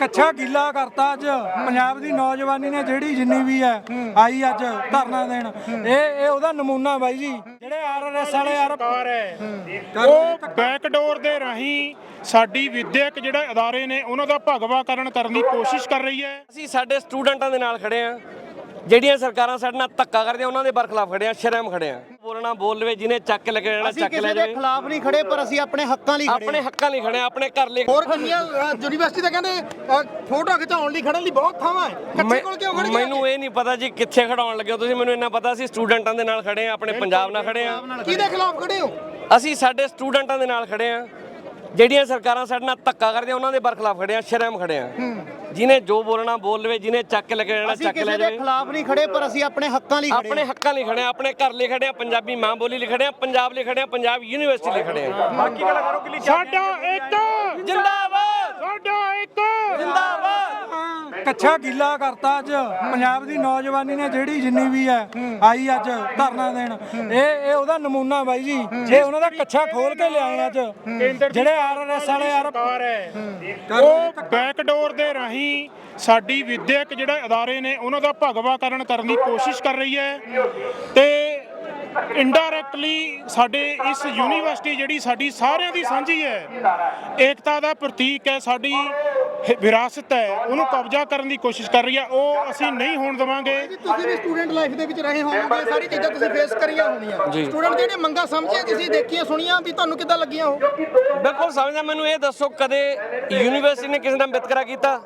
ਕੱਛਾ ਗਿੱਲਾ ਕਰਤਾ ਅੱਜ। ਪੰਜਾਬ ਦੀ ਨੌਜਵਾਨੀ ਨੇ ਜਿਹੜੀ ਜਿੰਨੀ ਵੀ ਹੈ ਆਈ ਅੱਜ ਧਰਨਾ ਦੇਣ। ਇਹ ਇਹ ਉਹਦਾ ਨਮੂਨਾ ਬਾਈ ਜੀ। ਜਿਹੜੇ ਆਰਐਸਐਸ ਵਾਲੇ ਆਰ ਸਰਕਾਰ ਹੈ। ਉਹ ਬੈਕਡੋਰ ਦੇ ਰਾਹੀਂ ਸਾਡੀ ਵਿਦਿਅਕ ਜਿਹੜੇ ਅਦਾਰੇ ਨੇ ਉਹਨਾਂ ਦਾ ਭਗਵਾਕਰਨ ਕਰਨ ਦੀ ਕੋਸ਼ਿਸ਼ ਕਰ ਰਹੀ ਹੈ। ਅਸੀਂ ਸਾਡੇ ਸਟੂਡੈਂਟਾਂ ਦੇ ਨਾਲ ਖੜੇ ਆ ਜਿਹੜੀਆਂ ਸਰਕਾਰਾਂ ਸਾਡੇ ਨਾਲ ਧੱਕਾ ਕਰਦੀਆਂ ਉਹਨਾਂ ਦੇ ਬਰਖਲਾਫ ਖੜੇ ਆ ਸ਼ਰਮ ਖੜੇ ਆ ਬੋਲਣਾ ਬੋਲ ਲਵੇ ਜਿਹਨੇ ਚੱਕ ਲੈ ਕੇ ਅਸੀਂ ਚੱਕ ਲੈ ਕਿਸੇ ਦੇ ਜਾਵੇ ਖਿਲਾਫ ਨਹੀਂ ਖੜੇ ਪਰ ਅਸੀਂ ਆਪਣੇ ਹੱਕਾਂ ਲਈ ਖੜੇ ਆਪਣੇ ਹੱਕਾਂ ਲਈ ਖੜੇ ਆ ਆਪਣੇ ਘਰ ਲਈ। ਹੋਰ ਕਿੰਨੀਆਂ ਅ, ਯੂਨੀਵਰਸਿਟੀ ਤਾਂ ਕਹਿੰਦੇ ਅ, ਫੋਟੋ ਖਿਚਾਉਣ ਲਈ ਖੜਨ ਲਈ ਬਹੁਤ ਥਾਵਾਂ ਹੈ। ਕੱਚੇ ਕੋਲ ਕਿਉਂ ਖੜੀ ਮੈਨੂੰ ਇਹ ਨਹੀਂ ਪਤਾ ਜੀ ਕਿੱਥੇ ਖੜਾਉਣ ਲੱਗੇ ਹੋ ਤੁਸੀਂ ਮੈਨੂੰ ਇੰਨਾ ਪਤਾ ਸੀ ਸਟੂਡੈਂਟਾਂ ਦੇ ਨਾਲ ਖੜੇ ਆ ਆਪਣੇ ਪੰਜਾਬ ਨਾਲ ਖੜੇ ਆ ਕਿਹਦੇ ਖਿਲਾਫ ਖੜੇ ਹੋ? ਅਸੀਂ ਸਾਡੇ ਸਟੂਡੈਂਟਾਂ ਦੇ ਨਾਲ ਖੜੇ ਆ ਜਿਹੜੀਆਂ ਸਰਕਾਰਾਂ ਸਾਡੇ ਨਾਲ ਧੱਕਾ ਕਰਦੀਆਂ ਉਹਨਾਂ ਦੇ ਬਰਖਲਾਫ ਖੜੇ ਆ ਸ਼ਰਮ ਖੜੇ ਆ ਜਿਹਨੇ ਜੋ ਬੋਲਣਾ ਬੋਲ ਲਵੇ ਜਿਹਨੇ ਚੱਕ ਲੈ ਅਸੀਂ ਚੱਕ ਲੈ ਕਿਸੇ ਦੇ ਜਾਵੇ ਖਿਲਾਫ ਨਹੀਂ ਖੜੇ ਪਰ ਅਸੀਂ ਆਪਣੇ ਹੱਕਾਂ ਲਈ ਖੜੇ ਆਪਣੇ ਹੱਕਾਂ ਲਈ ਖੜੇ ਆ ਆਪਣੇ ਘਰ ਲਈ ਖੜੇ ਆ ਪੰਜਾਬੀ ਮਾਂ ਬੋਲੀ ਲਈ ਖੜੇ ਆ ਪੰਜਾਬ ਲਈ ਖੜੇ ਆ ਪੰਜਾਬ ਯੂਨੀਵਰਸਿਟੀ ਲਈ ਖੜੇ ਆ ਬਾਕੀ ਗੱਲ ਕਰੋ ਕਿ ਸਾਡਾ ਇੱਕ ਜਿੰਦਾਬਾਦ ਸਾਡਾ ਇੱਕ ਕੱਛਾ ਗਿੱਲਾ ਕਰਤਾ ਅੱਜ। ਪੰਜਾਬ ਦੀ ਨੌਜਵਾਨੀ ਨੇ ਜਿਹੜੀ ਜਿੰਨੀ ਵੀ ਹੈ ਆਈ ਅੱਜ ਧਰਨਾ ਦੇਣ। ਇਹ ਇਹ ਉਹਦਾ ਨਮੂਨਾ ਬਾਈ ਜੀ। ਇਹ ਉਹਨਾਂ ਦਾ ਕੱਛਾ ਖੋਲ ਕੇ ਲਿਆਏ ਅੱਜ ਜਿਹੜੇ ਆਰਐਸਐਸ ਵਾਲੇ ਆਰ ਸਰਕਾਰ ਹੈ ਉਹ ਬੈਕਡੋਰ ਦੇ ਰਾਹੀਂ ਸਾਡੀ ਵਿਦਿਅਕ ਜਿਹੜੇ ਅਦਾਰੇ ਨੇ ਉਹਨਾਂ ਦਾ ਭਗਵਾਕਰਨ ਕਰਨ ਦੀ ਕੋਸ਼ਿਸ਼ ਕਰ ਰਹੀ ਹੈ। ਤੇ ਇਨਡਾਇਰੈਕਟਲੀ ਸਾਡੇ ਇਸ ਯੂਨੀਵਰਸਿਟੀ ਜਿਹੜੀ ਸਾਡੀ ਸਾਰਿਆਂ ਦੀ ਸਾਂਝੀ ਹੈ ਏਕਤਾ ਦਾ ਪ੍ਰਤੀਕ ਹੈ ਸਾਡੀ। ਵਿਰਾਸਤ ਹੈ ਉਹਨੂੰ ਕਬਜ਼ਾ ਕਰਨ ਦੀ ਕੋਸ਼ਿਸ਼ ਕਰ ਰਹੀ ਹੈ ਉਹ ਅਸੀਂ ਨਹੀਂ ਹੋਣ ਦੇਵਾਂਗੇ। ਤੁਸੀਂ ਵੀ ਸਟੂਡੈਂਟ ਲਾਈਫ ਦੇ ਵਿੱਚ ਰਹੇ ਹੋਵੋਗੇ ਸਾਰੀ ਚੀਜ਼ਾਂ ਤੁਸੀਂ ਫੇਸ ਕਰੀਆਂ ਹੋਣੀਆਂ। ਸਟੂਡੈਂਟ ਜਿਹੜੀਆਂ ਮੰਗਾਂ ਸਮਝੀਆਂ ਤੁਸੀਂ ਦੇਖੀਆਂ ਸੁਣੀਆਂ ਵੀ ਤੁਹਾਨੂੰ ਕਿੱਦਾਂ ਲੱਗੀਆਂ ਉਹ? ਬਿਲਕੁਲ ਸਮਝਦਾ ਮੈਨੂੰ ਇਹ ਦੱਸੋ ਕਦੇ ਯੂਨੀਵਰਸਿਟੀ ਨੇ ਕਿਸੇ ਨਾਲ ਵਿਤਕਰਾ ਕੀਤਾ?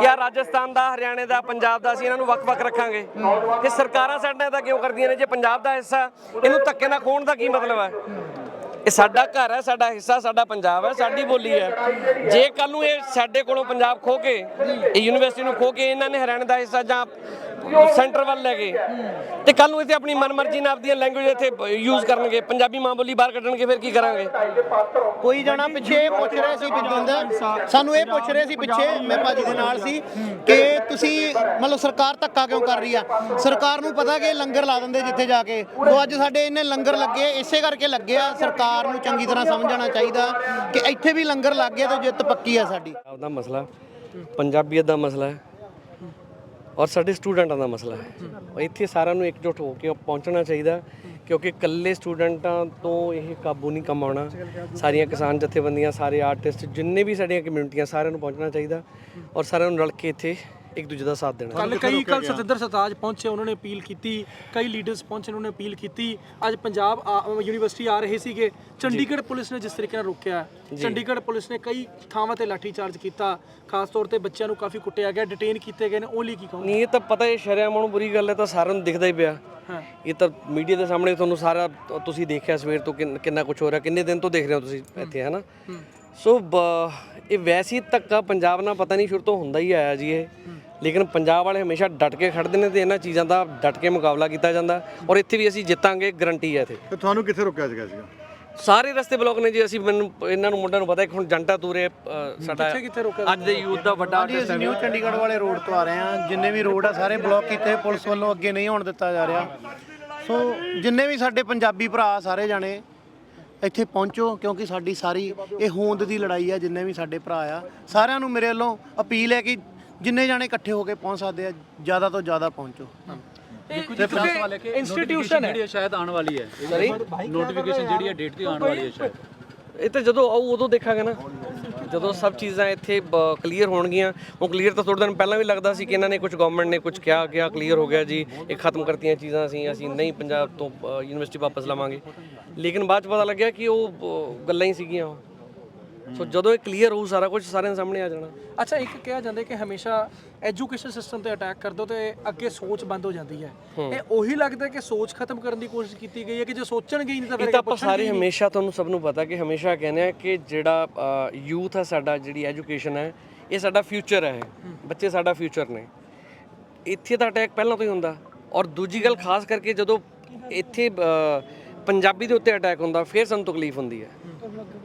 ਕਿ ਆ ਰਾਜਸਥਾਨ ਦਾ ਹਰਿਆਣੇ ਦਾ ਪੰਜਾਬ ਦਾ ਅਸੀਂ ਇਹਨਾਂ ਨੂੰ ਵੱਖ-ਵੱਖ ਰੱਖਾਂਗੇ? ਤੇ ਸਰਕਾਰਾਂ ਸਾਡੇ ਨਾਲ ਤਾਂ ਕਿਉਂ ਕਰਦੀਆਂ ਨੇ? ਜੇ ਪੰਜਾਬ ਦਾ ਹਿੱਸਾ ਇਹਨੂੰ ਧੱਕੇ ਨਾਲ ਖੋਣ ਦਾ ਕੀ ਮਤਲਬ ਹੈ? ਇਹ ਸਾਡਾ ਘਰ ਹੈ, ਸਾਡਾ ਹਿੱਸਾ, ਸਾਡਾ ਪੰਜਾਬ ਹੈ, ਸਾਡੀ ਬੋਲੀ ਹੈ। ਜੇ ਕੱਲ ਨੂੰ ਇਹ ਸਾਡੇ ਕੋਲੋਂ ਪੰਜਾਬ ਖੋ ਕੇ, ਇਹ ਯੂਨੀਵਰਸਿਟੀ ਨੂੰ ਖੋ ਕੇ ਇਹਨਾਂ ਨੇ ਹਰਿਆਣੇ ਦਾ ਹਿੱਸਾ ਜਾਂ ਸੈਂਟਰ ਵੱਲ ਲੈ ਗਏ। ਤੇ ਕੱਲ ਨੂੰ ਇੱਥੇ ਆਪਣੀ ਮਨਮਰਜ਼ੀ ਨਾਲ ਆਪਦੀਆਂ ਲੈਂਗੁਏਜ ਇੱਥੇ ਯੂਜ਼ ਕਰਨਗੇ। ਪੰਜਾਬੀ ਮਾਂ ਬੋਲੀ ਬਾਹਰ ਕੱਢਣਗੇ ਫਿਰ ਕੀ ਕਰਾਂਗੇ? ਕੋਈ ਜਣਾ ਪਿੱਛੇ ਇਹ ਪੁੱਛ ਰਿਹਾ ਸੀ ਬਿੰਦਰ ਸਾਨੂੰ ਇਹ ਪੁੱਛ ਰਹੇ ਸੀ ਪਿੱਛੇ ਮੈਂ ਭਾਜੀ ਦੇ ਨਾਲ ਸੀ ਕਿ ਤੁਸੀਂ ਮਤਲਬ ਸਰਕਾਰ ਧੱਕਾ ਕਿਉਂ ਕਰ ਰਹੀ ਆ? ਸਰਕਾਰ ਨੂੰ ਪਤਾ ਕਿ ਲੰਗਰ ਲਾ ਦਿੰਦੇ ਜਿੱਥੇ ਜਾ ਕੇ। ਉਹ ਅੱਜ ਸਾਡੇ ਇੰਨੇ ਲੰਗਰ ਲੱਗੇ ਇਸੇ ਕਰਕੇ ਲੱਗੇ ਆ। ਸਰਕਾਰ ਨੂੰ ਚੰਗੀ ਤਰ੍ਹਾਂ ਸਮਝਣਾ ਚਾਹੀਦਾ ਕਿ ਇੱਥੇ ਵੀ ਲੰਗਰ ਲੱਗ ਗਿਆ ਤਾਂ ਜਿੱਤ ਪੱਕੀ ਆ ਸਾਡੀ। ਦਾ ਮਸਲਾ ਪੰਜਾਬੀਅਤ ਦਾ ਮਸਲਾ ਹੈ। ਔਰ ਸਾਡੇ ਸਟੂਡੈਂਟਾਂ ਦਾ ਮਸਲਾ ਹੈ। ਇੱਥੇ ਸਾਰਿਆਂ ਨੂੰ ਇਕਜੁੱਟ ਹੋ ਕੇ ਪਹੁੰਚਣਾ ਚਾਹੀਦਾ, ਕਿਉਂਕਿ ਇਕੱਲੇ ਸਟੂਡੈਂਟਾਂ ਤੋਂ ਇਹ ਕਾਬੂ ਨਹੀਂ ਕਮਾਉਣਾ ਸਾਰੀਆਂ ਕਿਸਾਨ ਜਥੇਬੰਦੀਆਂ, ਸਾਰੇ ਆਰਟਿਸਟ, ਜਿੰਨੇ ਵੀ ਸਾਡੀਆਂ ਕਮਿਊਨਿਟੀਆਂ, ਸਾਰਿਆਂ ਨੂੰ ਪਹੁੰਚਣਾ ਚਾਹੀਦਾ। ਔਰ ਸਾਰਿਆਂ ਨੂੰ ਰਲ ਕੇ ਇੱਥੇ ਇੱਕ ਦੂਜੇ ਦਾ ਸਾਥ ਦੇਣਾ। ਕੱਲ ਕਈ ਕੱਲ ਸਤਿੰਦਰ ਸਰਤਾਜ ਪਹੁੰਚੇ ਉਹਨਾਂ ਨੇ ਅਪੀਲ ਕੀਤੀ ਕਈ ਲੀਡਰਸ ਪਹੁੰਚੇ ਉਹਨਾਂ ਨੇ ਅਪੀਲ ਕੀਤੀ। ਅੱਜ ਪੰਜਾਬ ਯੂਨੀਵਰਸਿਟੀ ਆ ਰਹੇ ਸੀਗੇ। ਚੰਡੀਗੜ੍ਹ ਪੁਲਿਸ ਨੇ ਜਿਸ ਤਰੀਕੇ ਨਾਲ ਰੋਕਿਆ ਚੰਡੀਗੜ੍ਹ ਪੁਲਿਸ ਨੇ ਕਈ ਥਾਵਾਂ ਤੇ ਲਾਠੀ ਚਾਰਜ ਕੀਤਾ। ਖਾਸ ਤੌਰ ਤੇ ਬੱਚਿਆਂ ਨੂੰ ਕਾਫੀ ਕੁੱਟਿਆ ਗਿਆ ਡਿਟੇਨ ਕੀਤੇ ਗਏ ਨੇ ਉਹ ਲਈ ਕੀ ਕਹੋ ਨਹੀਂ ਇਹ ਤਾਂ ਪਤਾ ਹੈ ਸ਼ਰਿਆਮ ਨੂੰ ਬੁਰੀ ਗੱਲ ਹੈ ਤਾਂ ਸਾਰਿਆਂ ਨੂੰ ਦਿਖਦਾ ਹੀ ਪਿਆ। ਹਾਂ। ਇਹ ਤਾਂ ਮੀਡੀਆ ਦੇ ਸਾਹਮਣੇ ਤੁਹਾਨੂੰ ਸਾਰਾ ਤੁਸੀਂ ਦੇਖਿਆ ਸਵੇਰ ਤੋਂ ਕਿੰਨ- ਕੁਝ ਹੋ ਰਿਹਾ ਕਿੰਨੇ ਦਿਨ ਤੋਂ ਦੇਖ ਰਹੇ ਹੋ ਤੁਸੀਂ ਇੱਥੇ ਹੈ। ਨਾ ਸੋ ਇਹ ਵੈਸੀ ਹੀ ਧੱਕਾ ਪੰਜਾਬ ਨਾਲ ਪਤਾ ਨਹੀਂ ਸ਼ੁਰੂ ਤੋਂ ਹੁੰਦਾ ਹੀ ਆਇਆ ਜੀ ਇਹ। ਲੇਕਿਨ ਪੰਜਾਬ ਵਾਲੇ ਹਮੇਸ਼ਾ ਡਟ ਕੇ ਖੜਦੇ ਨੇ ਤੇ ਇਹਨਾਂ ਚੀਜ਼ਾਂ ਦਾ ਡਟ ਕੇ ਮੁਕਾਬਲਾ ਕੀਤਾ ਜਾਂਦਾ ਔਰ ਇੱਥੇ ਵੀ ਅਸੀਂ ਜਿੱਤਾਂਗੇ ਗਰੰਟੀ ਹੈ ਇੱਥੇ। ਤੇ ਤੁਹਾਨੂੰ ਕਿੱਥੇ ਰੋਕਿਆ ਸੀਗਾ ਸੀਗਾ? ਸਾਰੇ ਰਸਤੇ ਬਲੌਕ ਨੇ ਜੀ ਅਸੀਂ ਮੈਨੂੰ ਇਹਨਾਂ ਨੂੰ ਮੁੰਡਿਆਂ ਨੂੰ ਪਤਾ ਹੈ ਕਿ ਹੁਣ ਜੰਟਾ ਤੂਰੇ ਸਾਡਾ ਕਿੱਥੇ ਰੋਕਿਆ ਅੱਜ ਦੇ ਯੂਥ ਦਾ ਵੱਡਾ ਹਾਂਜੀ ਅਸੀਂ ਨਿਊ ਚੰਡੀਗੜ੍ਹ ਵਾਲੇ ਰੋਡ ਤੋਂ ਆ ਰਹੇ ਹਾਂ। ਜਿੰਨੇ ਵੀ ਰੋਡ ਆ ਸਾਰੇ ਬਲੌਕ ਕੀਤੇ ਪੁਲਿਸ ਵੱਲੋਂ ਅੱਗੇ ਨਹੀਂ ਹੋਣ ਦਿੱਤਾ ਜਾ ਰਿਹਾ। ਸੋ ਜਿੰਨੇ ਵੀ ਸਾਡੇ ਪੰਜਾਬੀ ਭਰਾ ਸਾਰੇ ਜਾਣੇ ਇੱਥੇ ਪਹੁੰਚੋ ਕਿਉਂਕਿ ਸਾਡੀ ਸਾਰੀ ਇਹ ਹੋਂਦ ਦੀ ਲੜਾਈ ਆ ਜਿੰਨੇ ਵੀ ਸਾਡੇ ਭਰਾ ਆ ਸਾਰਿਆਂ ਨੂੰ ਮੇਰੇ ਵੱਲੋਂ ਅਪੀਲ ਹੈ ਕਿ ਜਿੰਨੇ ਜਾਣੇ ਇਕੱਠੇ ਹੋ ਕੇ ਪਹੁੰਚ ਸਕਦੇ ਆ ਜ਼ਿਆਦਾ ਤੋਂ ਜ਼ਿਆਦਾ ਪਹੁੰਚੋ। ਇੰਸਟੀਟਿਊਸ਼ਨ ਹੈ ਜਿਹੜੀ ਹੈ ਸ਼ਾਇਦ ਆਉਣ ਵਾਲੀ ਹੈ। ਨੋਟੀਫਿਕੇਸ਼ਨ ਜਿਹੜੀ ਹੈ ਡੇਟ ਦੀ ਆਉਣ ਵਾਲੀ ਹੈ ਸ਼ਾਇਦ। ਇਹ ਤਾਂ ਜਦੋਂ ਆਊ ਉਦੋਂ ਦੇਖਾਂਗੇ ਨਾ। ਜਦੋਂ ਸਭ ਚੀਜ਼ਾਂ ਇੱਥੇ ਕਲੀਅਰ ਹੋਣਗੀਆਂ ਉਹ ਕਲੀਅਰ ਤਾਂ ਥੋੜੇ ਦਿਨ ਪਹਿਲਾਂ ਵੀ ਲੱਗਦਾ ਸੀ ਕਿ ਇਹਨਾਂ ਨੇ ਕੁਝ ਗਵਰਨਮੈਂਟ ਨੇ ਕੁਝ ਕਿਹਾ ਕਿਹਾ ਕਲੀਅਰ ਹੋ ਗਿਆ ਜੀ ਇਹ ਖਤਮ ਕਰਤੀਆਂ ਚੀਜ਼ਾਂ ਅਸੀਂ ਅਸੀਂ ਨਹੀਂ ਪੰਜਾਬ ਤੋਂ ਯੂਨੀਵਰਸਿਟੀ ਵਾਪਸ ਲਵਾਂਗੇ। ਲੇਕਿਨ ਬਾਅਦ ਚ ਪਤਾ ਲੱਗਿਆ ਕਿ ਉਹ ਗੱਲਾਂ ਹੀ ਸੀਗੀਆਂ ਉਹ। ਸੋ ਜਦੋਂ ਇਹ ਕਲੀਅਰ ਹੋਊ ਸਾਰਾ ਕੁਝ ਸਾਰਿਆਂ ਦੇ ਸਾਹਮਣੇ ਆ ਜਾਣਾ। ਅੱਛਾ ਇੱਕ ਕਿਹਾ ਜਾਂਦਾ ਕਿ ਹਮੇਸ਼ਾ ਐਜੂਕੇਸ਼ਨ ਸਿਸਟਮ ਤੇ ਅਟੈਕ ਕਰ ਦੋ ਤੇ ਅੱਗੇ ਸੋਚ ਬੰਦ ਹੋ ਜਾਂਦੀ ਹੈ। ਇਹ ਉਹੀ ਲੱਗਦਾ ਕਿ ਸੋਚ ਖਤਮ ਕਰਨ ਦੀ ਕੋਸ਼ਿਸ਼ ਕੀਤੀ ਗਈ ਹੈ ਕਿ ਜੇ ਸੋਚਣਗੇ ਹੀ ਨਹੀਂ ਤਾਂ ਇਹ ਫਿਰ ਤਾਂ ਆਪਾਂ ਸਾਰੇ ਹਮੇਸ਼ਾ ਤੁਹਾਨੂੰ ਸਭ ਨੂੰ ਪਤਾ ਕਿ ਹਮੇਸ਼ਾ ਕਹਿੰਦੇ ਆ ਕਿ ਜਿਹੜਾ ਯੂਥ ਹੈ ਸਾਡਾ ਜਿਹੜੀ ਐਜੂਕੇਸ਼ਨ ਹੈ ਇਹ ਸਾਡਾ ਫਿਊਚਰ ਹੈ ਬੱਚੇ ਸਾਡਾ ਫਿਊਚਰ ਨੇ। ਇੱਥੇ ਤਾਂ ਅਟੈਕ ਪਹਿਲਾਂ ਤੋਂ ਹੀ ਹੁੰਦਾ। ਔਰ ਦੂਜੀ ਗੱਲ ਖਾਸ ਕਰਕੇ ਜਦੋਂ ਇੱਥੇ ਪੰਜਾਬੀ ਦੇ ਉੱਤੇ ਅਟੈਕ ਹੁੰਦਾ ਫਿਰ ਸਾਨੂੰ ਤਕਲੀਫ ਹੁੰਦੀ ਹੈ।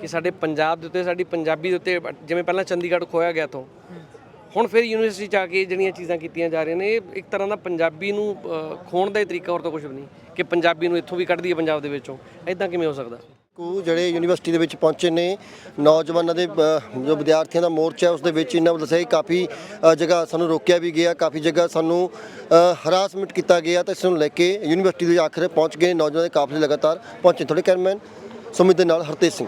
ਕਿ ਸਾਡੇ ਪੰਜਾਬ ਦੇ ਉੱਤੇ ਸਾਡੀ ਪੰਜਾਬੀ ਦੇ ਉੱਤੇ ਜਿਵੇਂ ਪਹਿਲਾਂ ਚੰਡੀਗੜ੍ਹ ਖੋਇਆ ਗਿਆ ਤੋਂ ਹੁਣ ਫਿਰ ਯੂਨੀਵਰਸਿਟੀ ਚ ਆ ਕੇ ਜਿਹੜੀਆਂ ਚੀਜ਼ਾਂ ਕੀਤੀਆਂ ਜਾ ਰਹੀਆਂ ਨੇ ਇਹ ਇੱਕ ਤਰ੍ਹਾਂ ਦਾ ਪੰਜਾਬੀ ਨੂੰ ਅ, ਖੋਣ ਦਾ ਹੀ ਤਰੀਕਾ ਹੋਰ ਤਾਂ ਕੁਝ ਵੀ ਨਹੀਂ ਕਿ ਪੰਜਾਬੀ ਨੂੰ ਇੱਥੋਂ ਵੀ ਕੱਢ ਦਈਏ ਪੰਜਾਬ ਦੇ ਵਿੱਚੋਂ। ਐਦਾਂ ਕਿਵੇਂ ਹੋ ਸਕਦਾ? ਕੋ ਜਿਹੜੇ ਯੂਨੀਵਰਸਿਟੀ ਦੇ ਵਿੱਚ ਪਹੁੰਚੇ ਨੇ, ਨੌਜਵਾਨਾਂ ਦੇ ਜੋ ਵਿਦਿਆਰਥੀਆਂ ਦਾ ਮੋਰਚਾ ਹੈ, ਉਸ ਦੇ ਵਿੱਚ ਇਹਨਾਂ ਵੱਲੋਂ ਦੱਸਿਆ ਕਿ ਕਾਫੀ ਜਗ੍ਹਾ ਸਾਨੂੰ ਰੋਕਿਆ ਵੀ ਗਿਆ, ਕਾਫੀ ਜਗ੍ਹਾ ਸਾਨੂੰ ਹਰਾਸਮੈਂਟ ਕੀਤਾ ਗਿਆ ਤਾਂ ਇਸ ਨੂੰ ਲੈ ਕੇ ਯੂਨੀਵਰਸਿਟੀ ਦੇ ਆਖਰ ਪਹੁੰਚ ਗਏ, ਨੌਜਵਾਨਾਂ ਦੇ ਕਾਫਲੇ ਲਗਾਤਾਰ ਪਹੁੰਚੇ। ਥੋੜੇ ਕੈਮਰਾਮੈਨ ਸੁਮਿਤ ਦੇ ਨਾਲ ਹਰਤੇਜ ਸਿੰਘ।